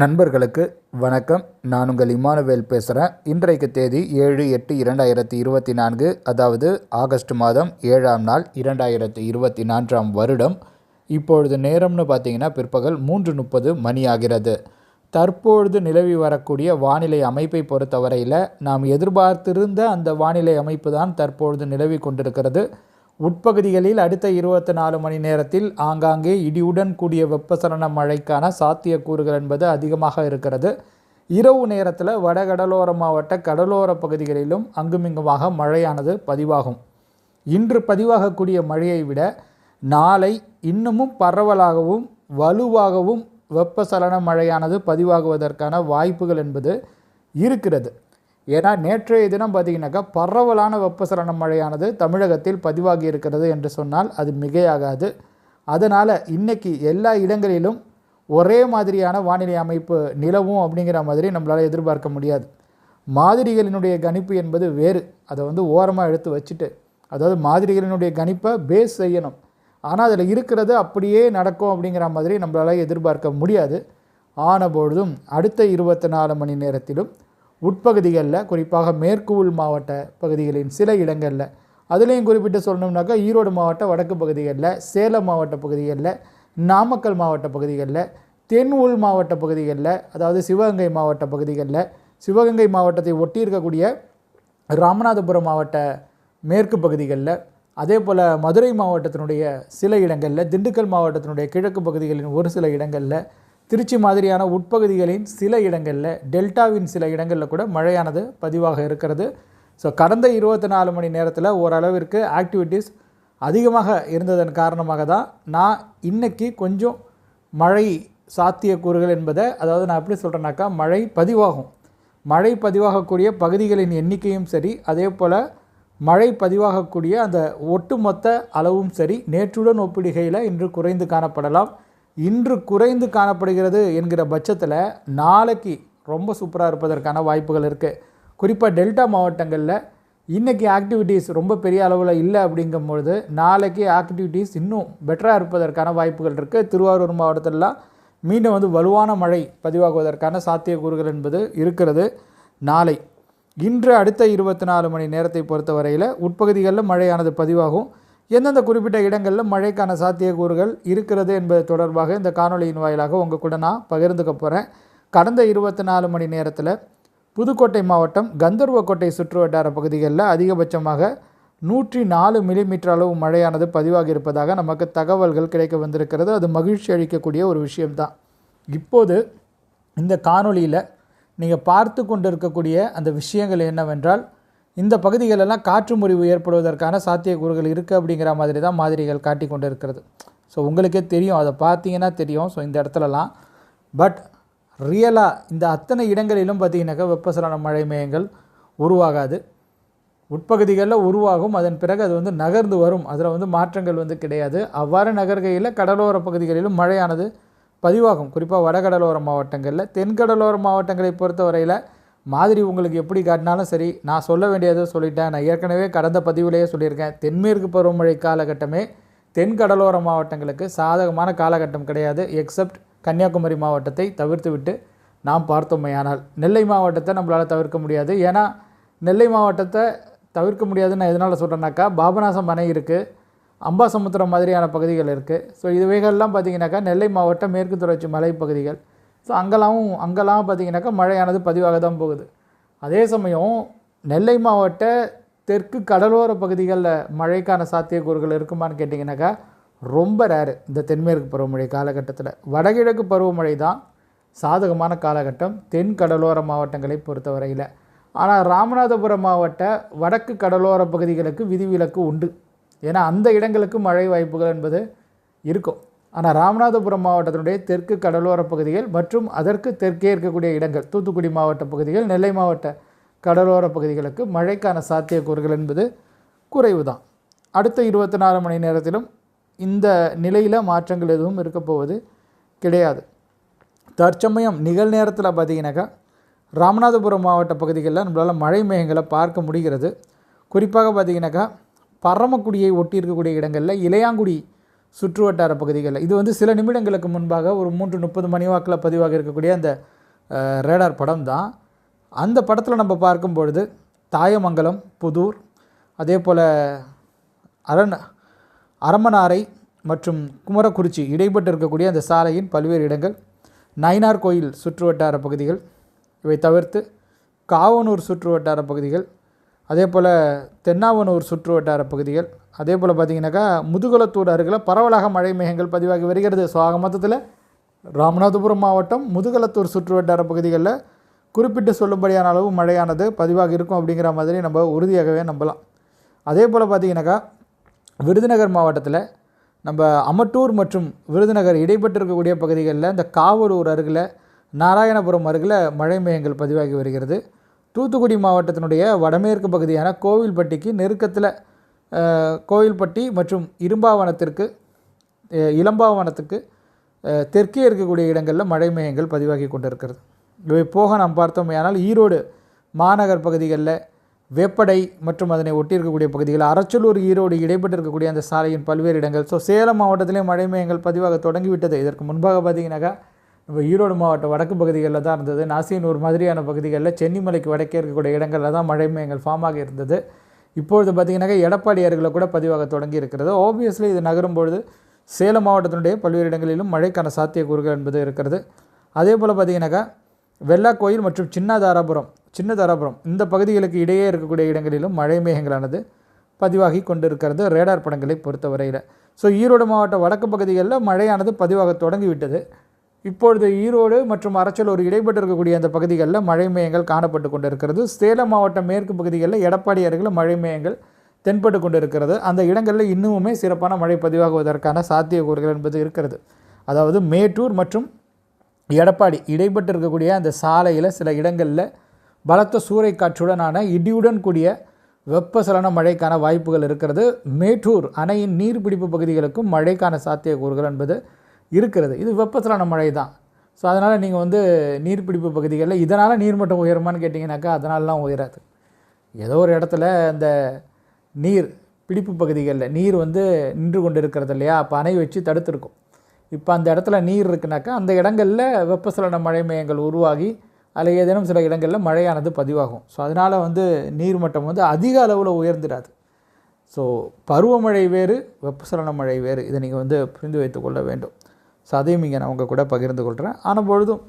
நண்பர்களுக்கு வணக்கம். நான் உங்கள் இமானுவேல் பேசுகிறேன் இன்றைக்கு தேதி ஏழு எட்டு இரண்டாயிரத்தி இருபத்தி நான்கு அதாவது ஆகஸ்ட் மாதம் ஏழாம் நாள் இரண்டாயிரத்தி இருபத்தி நான்காம் வருடம். இப்பொழுது நேரம்னு பார்த்தீங்கன்னா பிற்பகல் மூன்று முப்பது மணி ஆகிறது. தற்பொழுது நிலவி வரக்கூடிய வானிலை அமைப்பை பொறுத்தவரையில் நாம் எதிர்பார்த்திருந்த அந்த வானிலை அமைப்பு தான் தற்பொழுது நிலவி கொண்டிருக்கிறது. உட்பகுதிகளில் அடுத்த இருபத்தி நாலு மணி நேரத்தில் ஆங்காங்கே இடியுடன் கூடிய வெப்பசலன மழைக்கான சாத்தியக்கூறுகள் என்பது அதிகமாக இருக்கிறது. இரவு நேரத்தில் வடகடலோர மாவட்ட கடலோர பகுதிகளிலும் அங்குமிங்குமாக மழையானது பதிவாகும். இன்று பதிவாகக்கூடிய மழையை விட நாளை இன்னமும் பரவலாகவும் வலுவாகவும் வெப்பசலன மழையானது பதிவாகுவதற்கான வாய்ப்புகள் என்பது இருக்கிறது. ஏன்னா நேற்றைய தினம் பார்த்தீங்கன்னாக்கா பரவலான வெப்பசலன மழையானது தமிழகத்தில் பதிவாகி இருக்கிறது என்று சொன்னால் அது மிகையாகாது. அதனால் இன்றைக்கி எல்லா இடங்களிலும் ஒரே மாதிரியான வானிலை அமைப்பு நிலவும் அப்படிங்கிற மாதிரி நம்மளால் எதிர்பார்க்க முடியாது. மாதிரிகளினுடைய கணிப்பு என்பது வேறு. அதை வந்து ஓரமாக எடுத்து வச்சுட்டு அதாவது மாதிரிகளினுடைய கணிப்பை பேஸ் செய்யணும். ஆனால் அதில் இருக்கிறது அப்படியே நடக்கும் அப்படிங்கிற மாதிரி நம்மளால் எதிர்பார்க்க முடியாது. ஆன பொழுதும் அடுத்த இருபத்தி நாலு மணி நேரத்திலும் உட்பகுதிகளில் குறிப்பாக மேற்கு உள் மாவட்ட பகுதிகளின் சில இடங்களில் அதுலேயும் குறிப்பிட்டு சொல்லணும்னாக்கா ஈரோடு மாவட்ட வடக்கு பகுதிகளில் சேலம் மாவட்ட பகுதிகளில் நாமக்கல் மாவட்ட பகுதிகளில் தென் உள் மாவட்ட பகுதிகளில் அதாவது சிவகங்கை மாவட்ட பகுதிகளில் சிவகங்கை மாவட்டத்தை ஒட்டி இருக்கக்கூடிய ராமநாதபுரம் மாவட்ட மேற்கு பகுதிகளில் அதே போல் மதுரை மாவட்டத்தினுடைய சில இடங்களில் திண்டுக்கல் மாவட்டத்தினுடைய கிழக்கு பகுதிகளின் ஒரு சில இடங்களில் திருச்சி மாதிரியான உட்பகுதிகளின் சில இடங்களில் டெல்டாவின் சில இடங்களில் கூட மழையானது பதிவாக இருக்கிறது. ஸோ கடந்த இருபத்தி நாலு மணி நேரத்தில் ஓரளவிற்கு ஆக்டிவிட்டீஸ் அதிகமாக இருந்ததன் காரணமாக தான் நான் இன்னைக்கு கொஞ்சம் மழை சாத்தியக்கூறுகள் என்பதை அதாவது நான் எப்படி சொல்கிறேன்னாக்கா மழை பதிவாகும். மழை பதிவாகக்கூடிய பகுதிகளின் எண்ணிக்கையும் சரி அதே போல் மழை பதிவாகக்கூடிய அந்த ஒட்டுமொத்த அளவும் சரி நேற்றுடன் ஒப்பிடுகையில் இன்று குறைந்து காணப்படலாம். இன்று குறைந்து காணப்படுகிறது என்கிற பட்சத்தில் நாளைக்கு ரொம்ப சூப்பராக இருப்பதற்கான வாய்ப்புகள் இருக்குது குறிப்பாக டெல்டா மாவட்டங்களில் இன்றைக்கி ஆக்டிவிட்டீஸ் ரொம்ப பெரிய அளவில் இல்லை அப்படிங்கும்பொழுது நாளைக்கு ஆக்டிவிட்டீஸ் இன்னும் பெட்டராக இருப்பதற்கான வாய்ப்புகள் இருக்குது திருவாரூர் மாவட்டத்திலலாம் மீண்டும் வந்து வலுவான மழை பதிவாகுவதற்கான சாத்தியக்கூறுகள் என்பது இருக்கிறது நாளை. இன்று அடுத்த இருபத்தி நாலு மணி நேரத்தை பொறுத்தவரையில் உட்பகுதிகளில் மழையானது பதிவாகும். எந்தெந்த குறிப்பிட்ட இடங்களில் மழைக்கான சாத்தியக்கூறுகள் இருக்கிறது என்பது தொடர்பாக இந்த காணொலியின் வாயிலாக உங்கள் கூட நான் பகிர்ந்துக்க போகிறேன் கடந்த இருபத்தி நாலு மணி நேரத்தில் புதுக்கோட்டை மாவட்டம் கந்தர்வக்கோட்டை சுற்று வட்டார பகுதிகளில் அதிகபட்சமாக நூற்றி நாலு மில்லிமீட்டர் அளவு மழையானது பதிவாகி இருப்பதாக நமக்கு தகவல்கள் கிடைக்க வந்திருக்கிறது. அது மகிழ்ச்சி அளிக்கக்கூடிய ஒரு விஷயம்தான். இப்போது இந்த காணொளியில் நீங்கள் பார்த்து கொண்டிருக்கக்கூடிய அந்த விஷயங்கள் என்னவென்றால் இந்த பகுதிகளெல்லாம் காற்று முறிவு ஏற்படுவதற்கான சாத்தியக்கூறுகள் இருக்குது அப்படிங்கிற மாதிரி தான் மாதிரிகள் காட்டி கொண்டு இருக்கிறது ஸோ உங்களுக்கே தெரியும் அதை பார்த்தீங்கன்னா தெரியும். ஸோ இந்த இடத்துலலாம். பட் ரியலாக இந்த அத்தனை இடங்களிலும் பார்த்தீங்கன்னாக்கா வெப்பசலன மழை மேயங்கள் உருவாகாது. உட்பகுதிகளில் உருவாகும். அதன் பிறகு அது வந்து நகர்ந்து வரும். அதில் வந்து மாற்றங்கள் வந்து கிடையாது. அவ்வாறு நகர்கையில் கடலோர பகுதிகளிலும் மழையானது பதிவாகும். குறிப்பாக வடகடலோர மாவட்டங்களில். தென்கடலோர மாவட்டங்களை பொறுத்தவரையில் மாதிரி உங்களுக்கு எப்படி காட்டினாலும் சரி நான் சொல்ல வேண்டியதை சொல்லிட்டேன். நான் ஏற்கனவே கடந்த பதிவிலேயே சொல்லியிருக்கேன். தென்மேற்கு பருவமழை காலகட்டமே தென் கடலோர மாவட்டங்களுக்கு சாதகமான காலகட்டம் கிடையாது. எக்ஸப்ட் கன்னியாகுமரி மாவட்டத்தை தவிர்த்து விட்டு நாம் பார்த்தோமையானால் நெல்லை மாவட்டத்தை நம்மளால் தவிர்க்க முடியாது. ஏன்னா நெல்லை மாவட்டத்தை தவிர்க்க முடியாதுன்னு நான் எதனால் சொல்கிறேன்னாக்கா பாபநாசம் அணை இருக்குது அம்பாசமுத்திரம் மாதிரியான பகுதிகள் இருக்குது ஸோ இதுவைகள்லாம் பார்த்திங்கனாக்கா நெல்லை மாவட்டம் மேற்கு தொடர்ச்சி மலைப்பகுதிகள். ஸோ அங்கெல்லாம் அங்கெல்லாம் பார்த்திங்கனாக்கா மழையானது பதிவாக தான் போகுது. அதே சமயம் நெல்லை மாவட்ட தெற்கு கடலோர பகுதிகளில் மழைக்கான சாத்தியக்கூறுகள் இருக்குமான்னு கேட்டிங்கனாக்கா ரொம்ப ரேரு இந்த தென்மேற்கு பருவமழை காலகட்டத்தில். வடகிழக்கு பருவமழை தான் சாதகமான காலகட்டம் தென் கடலோர மாவட்டங்களை பொறுத்தவரையில். ஆனால் ராமநாதபுரம் மாவட்ட வடக்கு கடலோர பகுதிகளுக்கு விதிவிலக்கு உண்டு. ஏன்னா அந்த இடங்களுக்கு மழை வாய்ப்புகள் என்பது இருக்கும். ஆனால் ராமநாதபுரம் மாவட்டத்தினுடைய தெற்கு கடலோர பகுதிகள் மற்றும் அதற்கு தெற்கே இருக்கக்கூடிய இடங்கள் தூத்துக்குடி மாவட்ட பகுதிகள் நெல்லை மாவட்ட கடலோர பகுதிகளுக்கு மழைக்கான சாத்தியக்கூறுகள் என்பது குறைவு தான் அடுத்த இருபத்தி நாலு மணி நேரத்திலும் இந்த நிலையில் மாற்றங்கள் எதுவும் இருக்கப்போவது கிடையாது. தற்சமயம் நிகழ்நேரத்தில் பார்த்தீங்கன்னாக்கா ராமநாதபுரம் மாவட்ட பகுதிகளில் நம்மளால் மழை மேகங்களை பார்க்க முடிகிறது. குறிப்பாக பார்த்தீங்கன்னாக்கா பரமக்குடியை ஒட்டி இருக்கக்கூடிய இடங்களில் இளையாங்குடி சுற்றுவட்டார பகுதிகளில். இது வந்து சில நிமிடங்களுக்கு முன்பாக ஒரு மூன்று முப்பது மணி வாக்கில் பதிவாக இருக்கக்கூடிய அந்த ரேடார் படம் தான் அந்த படத்தில் நம்ம பார்க்கும் பொழுது தாயமங்கலம் புதூர் அதே போல் அரண் அரமனாரை மற்றும் குமரக்குறிச்சி இடைப்பட்டு இருக்கக்கூடிய அந்த சாலையின் பல்வேறு இடங்கள் நயினார் கோயில் சுற்றுவட்டார பகுதிகள் இவை தவிர்த்து காவனூர் சுற்றுவட்டார பகுதிகள் அதே போல் தென்னாவனூர் சுற்று வட்டார பகுதிகள் அதே போல் பார்த்தீங்கன்னாக்கா முதுகுளத்தூர் அருகில் பரவலாக மழை மேகங்கள் பதிவாகி வருகிறது. ஸோ ஆக மொத்தத்தில் ராமநாதபுரம் மாவட்டம் முதுகுளத்தூர் சுற்றுவட்டார பகுதிகளில் குறிப்பிட்டு சொல்லும்படியான அளவு மழையானது பதிவாக இருக்கும் அப்படிங்கிற மாதிரி நம்ம உறுதியாகவே நம்பலாம். அதே போல் பார்த்தீங்கன்னாக்கா விருதுநகர் மாவட்டத்தில் நம்ம அமட்டூர் மற்றும் விருதுநகர் இடைப்பட்டு இருக்கக்கூடிய பகுதிகளில் இந்த காவலூர் அருகில் நாராயணபுரம் அருகில் மழை மேகங்கள் பதிவாகி வருகிறது. தூத்துக்குடி மாவட்டத்தினுடைய வடமேற்கு பகுதியான கோவில்பட்டிக்கு நெருக்கத்தில் கோவில்பட்டி மற்றும் இரும்பாவனத்திற்கு இளம்பாவனத்துக்கு தெற்கே இருக்கக்கூடிய இடங்களில் மழை மேகங்கள் பதிவாகி கொண்டிருக்கிறது. இவை போக நாம் பார்த்தோமேயானால் ஈரோடு மாநகர் பகுதிகளில் வேப்படை மற்றும் அதனை ஒட்டி இருக்கக்கூடிய பகுதிகள் அரச்சலூர் ஈரோடு இடைப்பட்டு இருக்கக்கூடிய அந்த சாலையின் பல்வேறு இடங்கள். ஸோ சேலம் மாவட்டத்திலே மழை மேகங்கள் பதிவாக தொடங்கிவிட்டது. இதற்கு முன்பாக பார்த்தீங்கன்னாக்கா இப்போ ஈரோடு மாவட்டம் வடக்கு பகுதிகளில் தான் இருந்தது. நாசியனூர் மாதிரியான பகுதிகளில் சென்னிமலைக்கு வடக்கே இருக்கக்கூடிய இடங்களில் தான் மழை மேகங்கள் ஃபார்ம் ஆகி இருந்தது. இப்பொழுது பார்த்திங்கனாக்கா எடப்பாடி அருகில் கூட பதிவாக தொடங்கி இருக்கிறது. ஆப்வியஸ்லி இது நகரும் பொழுது சேலம் மாவட்டத்தினுடைய பல்வேறு இடங்களிலும் மழைக்கான சாத்தியக்கூறுகள் என்பது இருக்கிறது. அதே போல் பார்த்தீங்கன்னாக்கா வெள்ளாக்கோயில் மற்றும் சின்னதாராபுரம் சின்னதாராபுரம் இந்த பகுதிகளுக்கு இடையே இருக்கக்கூடிய இடங்களிலும் மழை மேகங்களானது பதிவாகி கொண்டிருக்கிறது. ரேடார் படங்களை பொறுத்தவரையில். ஸோ ஈரோடு மாவட்ட வடக்கு பகுதிகளில் மழையானது பதிவாக தொடங்கிவிட்டது இப்பொழுது ஈரோடு மற்றும் அரச்சலூர் இடைப்பட்டு இருக்கக்கூடிய அந்த பகுதிகளில் மழை மேகங்கள் காணப்பட்டு கொண்டிருக்கிறது. சேலம் மாவட்டம் மேற்கு பகுதிகளில் எடப்பாடி அருகில் மழை மேகங்கள் தென்பட்டு கொண்டிருக்கிறது. அந்த இடங்களில் இன்னுமுமே சிறப்பான மழை பதிவாகுவதற்கான சாத்தியக்கூறுகள் என்பது இருக்கிறது. அதாவது மேட்டூர் மற்றும் எடப்பாடி இடைப்பட்டு இருக்கக்கூடிய அந்த சாலையில் சில இடங்களில் பலத்த சூறைக்காற்றுடனான இடியுடன் கூடிய வெப்பசலன மழைக்கான வாய்ப்புகள் இருக்கிறது. மேட்டூர் அணையின் நீர்பிடிப்பு பகுதிகளுக்கும் மழைக்கான சாத்தியக்கூறுகள் என்பது இருக்கிறது. இது வெப்பசலன மழை தான் ஸோ அதனால் நீங்கள் வந்து நீர்பிடிப்பு பகுதிகளில் இதனால் நீர்மட்டம் உயருமான்னு கேட்டிங்கனாக்கா அதனாலலாம் உயராது. ஏதோ ஒரு இடத்துல அந்த நீர் பிடிப்பு பகுதிகளில் நீர் வந்து நின்று கொண்டு இருக்கிறது இல்லையா? அப்போ அணை வச்சு தடுத்துருக்கும். இப்போ அந்த இடத்துல நீர் இருக்குனாக்கா அந்த இடங்களில் வெப்பசலன மழை மையங்கள் உருவாகி அதில் ஏதேனும் சில இடங்களில் மழையானது பதிவாகும். ஸோ அதனால் வந்து நீர்மட்டம் வந்து அதிக அளவில் உயர்ந்துடாது ஸோ பருவமழை வேறு வெப்பசலன மழை வேறு. இதை நீங்கள் வந்து புரிந்து வைத்துக்கொள்ள வேண்டும். ஸோ அதையும் இங்கே நான் உங்கள் கூட பகிர்ந்து கொள்கிறேன். ஆனால் பொழுதும்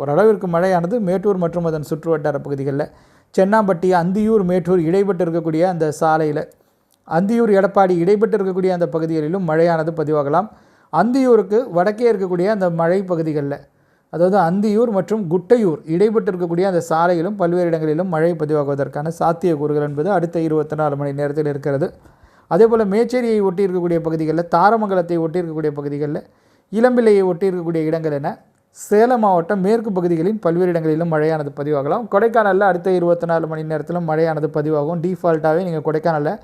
ஓரளவிற்கு மழையானது மேட்டூர் மற்றும் அதன் சுற்றுவட்டார பகுதிகளில் சென்னாம்பட்டி அந்தியூர் மேட்டூர் இடைப்பட்டு இருக்கக்கூடிய அந்த சாலையில் அந்தியூர் எடப்பாடி இடைப்பட்டு இருக்கக்கூடிய அந்த பகுதிகளிலும் மழையானது பதிவாகலாம். அந்தியூருக்கு வடக்கே இருக்கக்கூடிய அந்த மழை பகுதிகளில் அதாவது அந்தியூர் மற்றும் குட்டையூர் இடைப்பட்டு இருக்கக்கூடிய அந்த சாலையிலும் பல்வேறு இடங்களிலும் மழை பதிவாகுவதற்கான சாத்தியக்கூறுகள் என்பது அடுத்த இருபத்தி நாலு மணி நேரத்தில் இருக்கிறது. அதே போல் மேச்சேரியை ஒட்டி இருக்கக்கூடிய பகுதிகளில் தாரமங்கலத்தை ஒட்டி இருக்கக்கூடிய பகுதிகளில் இளம்பிள்ளையை ஒட்டி இருக்கக்கூடிய இடங்கள் என சேலம் மாவட்டம் மேற்கு பகுதிகளின் பல்வேறு இடங்களிலும் மழையானது பதிவாகலாம். கொடைக்கானலில் அடுத்த இருபத்தி நாலு மணி நேரத்திலும் மழையானது பதிவாகும். டிஃபால்ட்டாகவே நீங்கள் கொடைக்கானலில்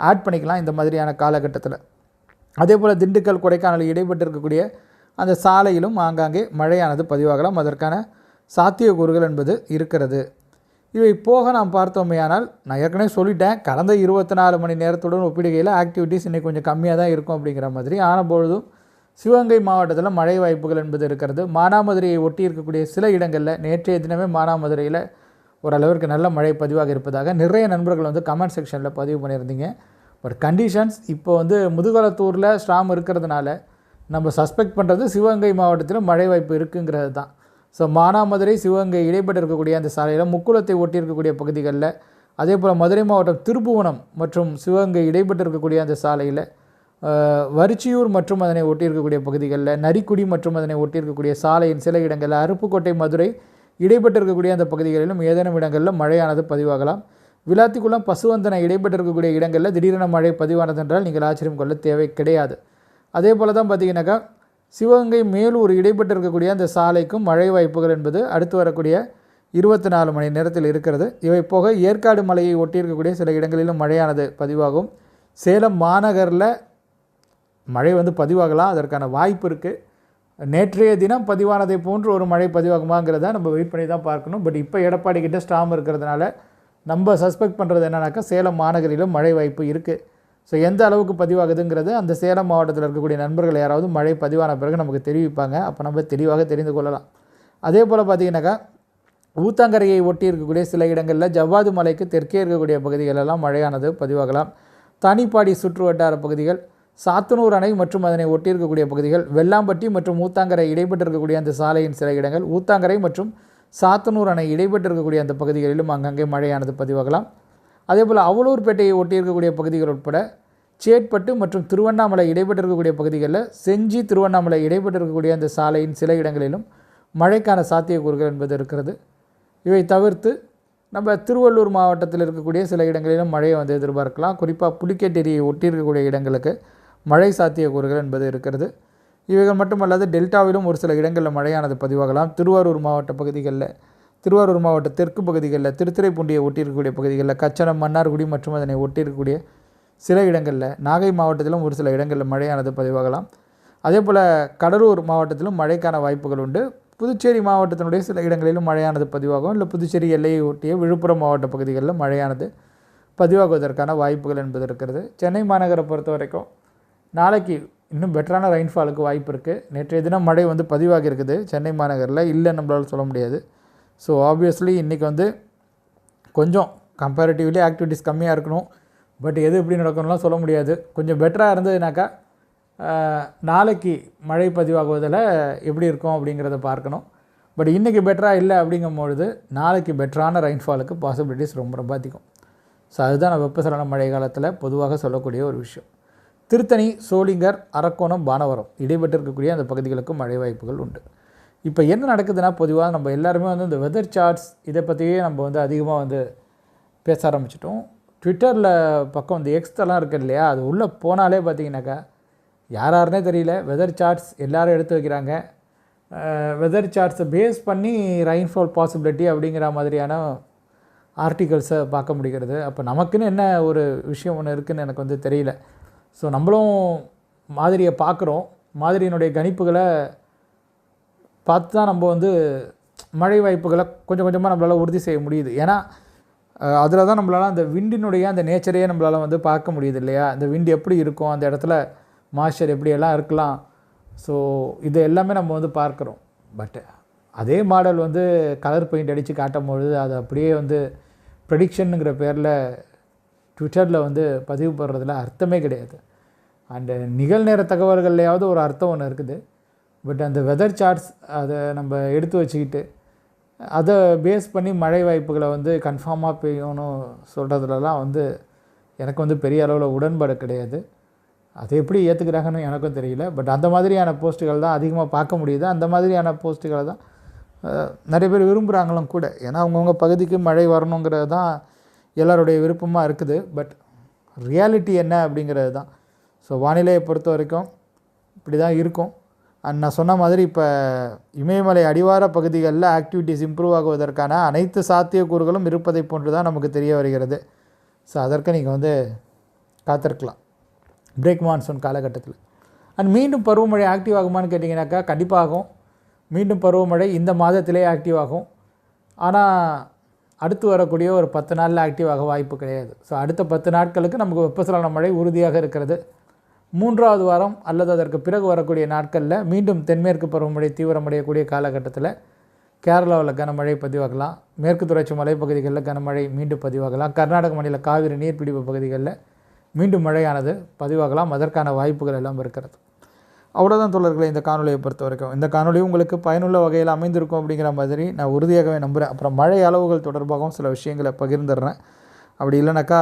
ஆட் பண்ணிக்கலாம் இந்த மாதிரியான காலகட்டத்தில். அதே போல் திண்டுக்கல் கொடைக்கானல் இடைப்பட்டு இருக்கக்கூடிய அந்த சாலையிலும் ஆங்காங்கே மழையானது பதிவாகலாம். அதற்கான சாத்தியக்கூறுகள் என்பது இருக்கிறது. இவை போக நாம் பார்த்தோமேயானால் நான் ஏற்கனவே சொல்லிட்டேன் கடந்த இருபத்தி நாலு மணி நேரத்துடன் ஒப்பிடுகையில் ஆக்டிவிட்டீஸ் இன்னைக்கு கொஞ்சம் கம்மியாக தான் இருக்கும் அப்படிங்கிற மாதிரி. ஆன பொழுதும் சிவகங்கை மாவட்டத்தில் மழை வாய்ப்புகள் என்பது இருக்கிறது. மானாமதுரையை ஒட்டி இருக்கக்கூடிய சில இடங்களில் நேற்றைய தினமே மானாமதுரையில் ஓரளவிற்கு நல்ல மழை பதிவாக இருப்பதாக நிறைய நண்பர்கள் வந்து கமெண்ட் செக்ஷனில் பதிவு பண்ணியிருந்தீங்க. பட் கண்டிஷன்ஸ் இப்போ வந்து முதுகலத்தூரில் ஸ்ட்ராம் இருக்கிறதுனால நம்ம சஸ்பெக்ட் பண்ணுறது சிவகங்கை மாவட்டத்தில் மழை வாய்ப்பு இருக்குங்கிறது தான். ஸோ மானாமதுரை சிவகங்கை இடைப்பட்டு இருக்கக்கூடிய அந்த சாலையில் முக்குளத்தை ஒட்டி இருக்கக்கூடிய பகுதிகளில் அதே போல் மதுரை மாவட்டம் திருப்புவனம் மற்றும் சிவகங்கை இடைப்பட்டு இருக்கக்கூடிய அந்த சாலையில் வரிச்சியூர் மற்றும் அதனை ஒட்டியிருக்கக்கூடிய பகுதிகளில் நரிக்குடி மற்றும் அதனை ஒட்டியிருக்கக்கூடிய சாலையின் சில இடங்களில் அருப்புக்கோட்டை மதுரை இடைப்பட்டிருக்கக்கூடிய அந்த பகுதிகளிலும் ஏதேனும் இடங்களில் மழையானது பதிவாகலாம். விளாத்திக்குளம் பசுவந்தனை இடைப்பட்டிருக்கக்கூடிய இடங்களில் திடீரென மழை பதிவானது என்றால் நீங்கள் ஆச்சரியம் கொள்ள தேவை கிடையாது. அதே போல் தான் பார்த்தீங்கன்னாக்கா சிவகங்கை மேலூர் இடைப்பட்டிருக்கக்கூடிய அந்த சாலைக்கும் மழை வாய்ப்புகள் என்பது அடுத்து வரக்கூடிய இருபத்தி நாலு மணி நேரத்தில் இருக்கிறது. இவை போக ஏற்காடு மலையை ஒட்டியிருக்கக்கூடிய சில இடங்களிலும் மழையானது பதிவாகும். சேலம் மாநகரில் மழை வந்து பதிவாகலாம் அதற்கான வாய்ப்பு இருக்குது நேற்றைய தினம் பதிவானதை போன்று ஒரு மழை பதிவாகுமாங்கிறத நம்ம வெயிட் பண்ணி தான் பார்க்கணும். பட் இப்போ எடப்பாடி கிட்ட ஸ்டாம் இருக்கிறதுனால நம்ம சஸ்பெக்ட் பண்ணுறது என்னன்னாக்கா சேலம் மாநகரிலும் மழை வாய்ப்பு இருக்குது ஸோ எந்த அளவுக்கு பதிவாகுதுங்கிறது அந்த சேலம் மாவட்டத்தில் இருக்கக்கூடிய நண்பர்கள் யாராவது மழை பதிவான பிறகு நமக்கு தெரிவிப்பாங்க. அப்போ நம்ம தெளிவாக தெரிந்து கொள்ளலாம். அதே போல் பார்த்தீங்கன்னாக்கா ஊத்தாங்கரையை ஒட்டி இருக்கக்கூடிய சில இடங்களில் ஜவ்வாது மலைக்கு தெற்கே இருக்கக்கூடிய பகுதிகளெல்லாம் மழையானது பதிவாகலாம். தனிப்பாடி சுற்று வட்டார பகுதிகள் சாத்தனூர் அணை மற்றும் அதனை ஒட்டியிருக்கக்கூடிய பகுதிகள் வெள்ளாம்பட்டி மற்றும் ஊத்தாங்கரை இடைப்பட்டிருக்கக்கூடிய அந்த சாலையின் சில இடங்கள் ஊத்தாங்கரை மற்றும் சாத்தனூர் அணை இடைப்பட்டிருக்கக்கூடிய அந்த பகுதிகளிலும் அங்கங்கே மழையானது பதிவாகலாம். அதேபோல் அவலூர்பேட்டையை ஒட்டியிருக்கக்கூடிய பகுதிகள் உட்பட சேட்பட்டு மற்றும் திருவண்ணாமலை இடைப்பட்டிருக்கக்கூடிய பகுதிகளில் செஞ்சி திருவண்ணாமலை இடைப்பட்டிருக்கக்கூடிய அந்த சாலையின் சில இடங்களிலும் மழைக்கான சாத்தியக்கூறுகள் என்பது இருக்கிறது. இவை தவிர்த்து நம்ம திருவள்ளூர் மாவட்டத்தில் இருக்கக்கூடிய சில இடங்களிலும் மழையை வந்து எதிர்பார்க்கலாம். குறிப்பாக புலிக்கேட்டேரியை ஒட்டி இருக்கக்கூடிய இடங்களுக்கு மழை சாத்தியக்கூறுகள் என்பது இருக்கிறது. இவைகள் மட்டுமல்லாது டெல்டாவிலும் ஒரு சில இடங்களில் மழையானது பதிவாகலாம். திருவாரூர் மாவட்ட பகுதிகளில் திருவாரூர் மாவட்ட தெற்கு பகுதிகளில் திருத்துறைப்பூண்டியை ஒட்டியிருக்கக்கூடிய பகுதிகளில் கச்சனம் மன்னார்குடி மற்றும் அதனை ஒட்டியிருக்கக்கூடிய சில இடங்களில் நாகை மாவட்டத்திலும் ஒரு சில இடங்களில் மழையானது பதிவாகலாம். அதே போல் கடலூர் மாவட்டத்திலும் மழைக்கான வாய்ப்புகள் உண்டு. புதுச்சேரி மாவட்டத்தினுடைய சில இடங்களிலும் மழையானது பதிவாகும். இல்லை புதுச்சேரி எல்லையை ஒட்டிய விழுப்புரம் மாவட்ட பகுதிகளில் மழையானது பதிவாகுவதற்கான வாய்ப்புகள் என்பது இருக்கிறது. சென்னை மாநகரை பொறுத்த வரைக்கும் நாளைக்கு இன்னும் பெட்டரான ரெயின்ஃபாலுக்கு வாய்ப்பு இருக்குது நேற்றைய தினம் மழை வந்து பதிவாகி இருக்குது. சென்னை மாநகரில் இல்லை நம்மளால் சொல்ல முடியாது. ஸோ ஆப்வியஸ்லி இன்றைக்கி வந்து கொஞ்சம் கம்பேரிட்டிவ்லி ஆக்டிவிட்டீஸ் கம்மியாக இருக்கணும். பட் எது எப்படி நடக்கணும்லாம் சொல்ல முடியாது. கொஞ்சம் பெட்டராக இருந்ததுனாக்கா நாளைக்கு மழை பதிவாகுவதில் எப்படி இருக்கும் அப்படிங்கிறத பார்க்கணும். பட் இன்றைக்கி பெட்டராக இல்லை அப்படிங்கும்பொழுது நாளைக்கு பெட்டரான ரெயின்ஃபாலுக்கு பாசிபிலிட்டிஸ் ரொம்ப ரொம்ப அதிகம். ஸோ அதுதான் நான் வெப்பசலன மழை காலத்தில் பொதுவாக சொல்லக்கூடிய ஒரு விஷயம். திருத்தணி சோளிங்கர் அரக்கோணம் பானவரம் இடைப்பட்டிருக்கக்கூடிய அந்த பகுதிகளுக்கும் மழை வாய்ப்புகள் உண்டு. இப்போ என்ன நடக்குதுன்னா பொதுவாக நம்ம எல்லாருமே வந்து இந்த வெதர் சார்ட்ஸ் இதை பற்றியே நம்ம வந்து அதிகமாக வந்து பேச ஆரம்பிச்சிட்டோம். ட்விட்டரில் பக்கம் இந்த எக்ஸ்தெல்லாம் இருக்கு இல்லையா அது உள்ளே போனாலே பார்த்தீங்கன்னாக்கா யார் யாருனே தெரியல வெதர் சார்ட்ஸ் எல்லாரும் எடுத்து வைக்கிறாங்க. வெதர் சார்ட்ஸை பேஸ் பண்ணி ரெயின்ஃபால் பாசிபிலிட்டி அப்படிங்கிற மாதிரியான ஆர்டிகல்ஸை பார்க்க முடிகிறது. அப்போ நமக்குன்னு என்ன ஒரு விஷயம் ஒன்று இருக்குதுன்னு எனக்கு வந்து தெரியல. ஸோ நம்மளும் மாதிரியை பார்க்குறோம். மாதிரியினுடைய கணிப்புகளை பார்த்து தான் நம்ம வந்து மழை வாய்ப்புகளை கொஞ்சம் கொஞ்சமாக நம்மளால் உறுதி செய்ய முடியுது. ஏன்னா அதில் தான் நம்மளால் அந்த விண்டினுடைய அந்த நேச்சரையே நம்மளால் வந்து பார்க்க முடியுது இல்லையா? அந்த விண்டு எப்படி இருக்கும்? அந்த இடத்துல மாய்ச்சர் எப்படியெல்லாம் இருக்கலாம்? ஸோ இது எல்லாமே நம்ம வந்து பார்க்குறோம். பட் அதே மாடல் வந்து கலர் பெயிண்ட் அடித்து காட்டும் பொழுது அது அப்படியே வந்து ப்ரெடிக்ஷனுங்கிற பேரில் ட்விட்டரில் வந்து பதிவு போடுறதுல அர்த்தமே கிடையாது. அண்டு நிகழ்நேர தகவல்கள்லையாவது ஒரு அர்த்தம் ஒன்று இருக்குது. பட் அந்த வெதர் சார்ட்ஸ் அதை நம்ம எடுத்து வச்சுக்கிட்டு அதை பேஸ் பண்ணி மழை வாய்ப்புகளை வந்து கன்ஃபார்மாக பெய்யணும் சொல்கிறதுலலாம் வந்து எனக்கு வந்து பெரிய அளவில் உடன்பாடு கிடையாது. அதை எப்படி ஏற்றுக்கிறாங்கன்னு எனக்கும் தெரியல. பட் அந்த மாதிரியான போஸ்ட்டுகள் தான் அதிகமாக பார்க்க முடியுது. அந்த மாதிரியான போஸ்ட்டுகளை தான் நிறைய பேர் விரும்புகிறாங்களும் கூட. ஏன்னா அவங்கவுங்க பகுதிக்கு மழை வரணுங்கிறது தான் எல்லாருடைய விருப்பமாக இருக்குது பட் ரியாலிட்டி என்ன அப்படிங்கிறது தான். ஸோ வானிலையை பொறுத்த வரைக்கும் இப்படி தான் இருக்கும். அண்ட் நான் சொன்ன மாதிரி இப்போ இமயமலை அடிவார பகுதிகளில் ஆக்டிவிட்டீஸ் இம்ப்ரூவ் ஆகுவதற்கான அனைத்து சாத்தியக்கூறுகளும் இருப்பதை போன்று தான் நமக்கு தெரிய வருகிறது. ஸோ அதற்கு நீங்கள் வந்து காத்திருக்கலாம். பிரேக் மான்சூன் காலகட்டத்தில். அண்ட் மீண்டும் பருவமழை ஆக்டிவ் ஆகுமான்னு கேட்டிங்கனாக்கா கண்டிப்பாகும். மீண்டும் பருவமழை இந்த மாதத்திலே ஆக்டிவ் ஆகும். ஆனால் அடுத்து வரக்கூடிய ஒரு பத்து நாளில் ஆக்டிவ் ஆக வாய்ப்பு கிடையாது. ஸோ அடுத்த பத்து நாட்களுக்கு நமக்கு வெப்பசலன மழை உறுதியாக இருக்கிறது. மூன்றாவது வாரம் அல்லது அதற்கு பிறகு வரக்கூடிய நாட்களில் மீண்டும் தென்மேற்கு பருவமழை தீவிரமடையக்கூடிய காலகட்டத்தில் கேரளாவில் கனமழை பதிவாகலாம். மேற்கு தொடர்ச்சி மலைப்பகுதிகளில் கனமழை மீண்டும் பதிவாகலாம். கர்நாடக மாநில காவிரி நீர்பிடிப்பு பகுதிகளில் மீண்டும் மழையானது பதிவாகலாம். அதற்கான வாய்ப்புகள் எல்லாம் இருக்கிறது. அவ்வளோதான் தோழர்களே இந்த காணொலியை பொறுத்த வரைக்கும் இந்த காணொலி உங்களுக்கு பயனுள்ள வகையில் அமைந்திருக்கும் அப்படிங்கிற மாதிரி நான் உறுதியாகவே நம்புகிறேன் அப்புறம் மழை அளவுகள் தொடர்பாகவும் சில விஷயங்களை பகிர்ந்துடுறேன். அப்படி இல்லைனாக்கா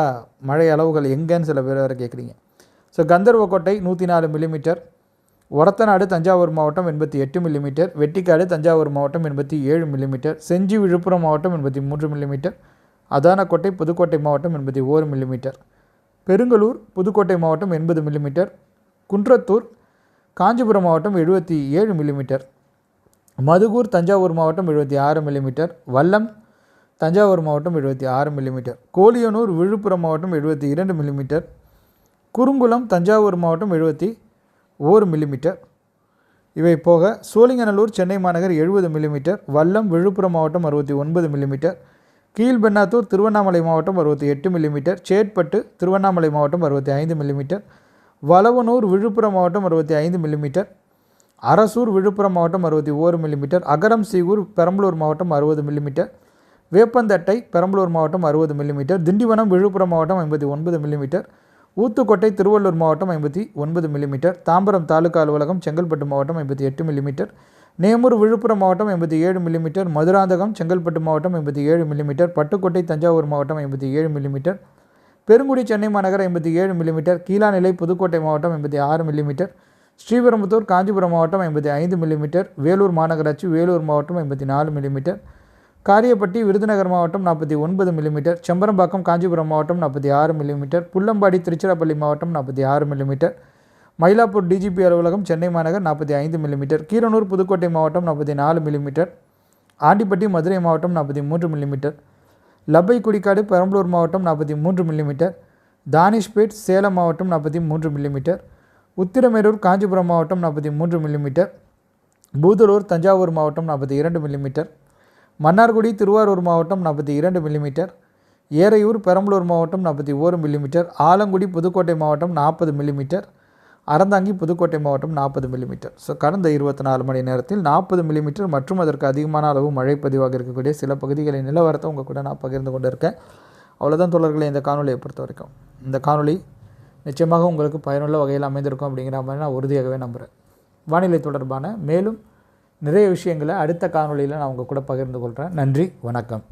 மழை அளவுகள் எங்கேன்னு சில பேர் வேறு கேட்குறீங்க. ஸோ கந்தர்வக்கோட்டை நூற்றி நாலு மில்லிமீட்டர் ஒரத்தநாடு தஞ்சாவூர் மாவட்டம் எண்பத்தி எட்டு மில்லிமீட்டர் வெட்டிக்காடு தஞ்சாவூர் மாவட்டம் எண்பத்தி ஏழு மில்லிமீட்டர் செஞ்சி விழுப்புரம் மாவட்டம் எண்பத்தி மூன்று மில்லிமீட்டர் அதானக்கோட்டை புதுக்கோட்டை மாவட்டம் எண்பத்தி ஓரு மில்லிமீட்டர் பெருங்கலூர் புதுக்கோட்டை மாவட்டம் எண்பது மில்லிமீட்டர் குன்றத்தூர் காஞ்சிபுரம் மாவட்டம் எழுபத்தி ஏழு மில்லிமீட்டர் மதுகூர் தஞ்சாவூர் மாவட்டம் எழுபத்தி ஆறு மில்லிமீட்டர் வல்லம் தஞ்சாவூர் மாவட்டம் எழுபத்தி ஆறு மில்லிமீட்டர் கோலியனூர் விழுப்புரம் மாவட்டம் எழுபத்தி இரண்டு மில்லிமீட்டர் குறுங்குளம் தஞ்சாவூர் மாவட்டம் எழுபத்தி ஓரு மில்லிமீட்டர் இவை போக சோழிங்கநல்லூர் சென்னை மாநகர் எழுபது மில்லிமீட்டர் வல்லம் விழுப்புரம் மாவட்டம் அறுபத்தி ஒன்பது மில்லிமீட்டர் கீழ்பெண்ணாத்தூர் திருவண்ணாமலை மாவட்டம் அறுபத்தி எட்டு மில்லிமீட்டர் சேட்பட்டு திருவண்ணாமலை மாவட்டம் அறுபத்தி ஐந்து மில்லிமீட்டர் வளவனூர் விழுப்புரம் மாவட்டம் அறுபத்தி ஐந்து மில்லிமீட்டர் அரசூர் விழுப்புரம் மாவட்டம் அறுபத்தி ஓரு மில்லிமீட்டர் அகரம் சீகூர் பெரம்பலூர் மாவட்டம் அறுபது மில்லிமீட்டர் வேப்பந்தட்டை பெரம்பலூர் மாவட்டம் அறுபது மில்லிமீட்டர் திண்டிவனம் விழுப்புரம் மாவட்டம் ஐம்பத்தி ஒன்பது மில்லிமீட்டர் ஊத்துக்கோட்டை திருவள்ளூர் மாவட்டம் ஐம்பத்தி ஒன்பது மில்லிமீட்டர் தாம்பரம் தாலுகா அலுவலகம் செங்கல்பட்டு மாவட்டம் ஐம்பத்தி எட்டு மில்லிமீட்டர் நேமூர் விழுப்புரம் மாவட்டம் ஐம்பத்தி ஏழு மில்லிமீட்டர் மதுராந்தகம் செங்கல்பட்டு மாவட்டம் ஐம்பத்தி ஏழு மில்லிமீட்டர் பட்டுக்கோட்டை தஞ்சாவூர் மாவட்டம் ஐம்பத்தி ஏழு மில்லிமீட்டர் பெருங்குடி சென்னை மாநகர் ஐம்பத்தி ஏழு மில்லிமீட்டர் கீழாநிலை புதுக்கோட்டை மாவட்டம் ஐம்பத்தி ஆறு மில்லிமீட்டர் ஸ்ரீபெரும்புத்தூர் காஞ்சிபுரம் மாவட்டம் ஐம்பத்தி ஐந்து மில்லிமீட்டர் வேலூர் மாநகராட்சி வேலூர் மாவட்டம் ஐம்பத்தி நாலு மில்லிமீட்டர் காரியப்பட்டி விருதுநகர் மாவட்டம் நாற்பத்தி ஒன்பது மில்லிமீட்டர் செம்பரம்பாக்கம் காஞ்சிபுரம் மாவட்டம் நாற்பத்தி ஆறு மில்லிமீட்டர் புல்லம்பாடி திருச்சிராப்பள்ளி மாவட்டம் நாற்பத்தி ஆறு மில்லிமீட்டர் மயிலாப்பூர் டிஜிபி அலுவலகம் சென்னை மாநகர் நாற்பத்தி ஐந்து மில்லிமீட்டர் கீரனூர் புதுக்கோட்டை மாவட்டம் நாற்பத்தி நாலு மில்லிமீட்டர் ஆண்டிப்பட்டி மதுரை மாவட்டம் நாற்பத்தி மூன்று மில்லிமீட்டர் லப்பை குடிக்காடு பெரம்பலூர் மாவட்டம் நாற்பத்தி மூன்று மில்லிமீட்டர் தானிஷ்பேட் சேலம் மாவட்டம் நாற்பத்தி மூன்று மில்லிமீட்டர் உத்திரமேரூர் காஞ்சிபுரம் மாவட்டம் நாற்பத்தி மூன்று மில்லிமீட்டர் பூதலூர் தஞ்சாவூர் மாவட்டம் நாற்பத்தி இரண்டு மில்லிமீட்டர் மன்னார்குடி திருவாரூர் மாவட்டம் நாற்பத்தி இரண்டு மில்லிமீட்டர் ஏரையூர் பெரம்பலூர் மாவட்டம் நாற்பத்தி ஓரு மில்லிமீட்டர் ஆலங்குடி புதுக்கோட்டை மாவட்டம் நாற்பது மில்லிமீட்டர் அறந்தாங்கி புதுக்கோட்டை மாவட்டம் நாற்பது மில்லிமீட்டர் ஸோ கடந்த இருபத்தி நாலு மணி நேரத்தில் நாற்பது மில்லிமீட்டர் மற்றும் அதற்கு அதிகமான அளவு மழை பதிவாக இருக்கக்கூடிய சில பகுதிகளின் நிலவரத்தை உங்கள் கூட நான் பகிர்ந்து கொண்டு இருக்கேன் அவ்வளோதான் தொடர்களை இந்த காணொலியை பொறுத்த வரைக்கும். இந்த காணொலி நிச்சயமாக உங்களுக்கு பயனுள்ள வகையில் அமைந்திருக்கும் அப்படிங்கிற மாதிரி நான் உறுதியாகவே நம்புகிறேன் வானிலை தொடர்பான மேலும் நிறைய விஷயங்களை அடுத்த காணொலியில் நான் உங்கள் கூட பகிர்ந்து கொள்கிறேன் நன்றி வணக்கம்.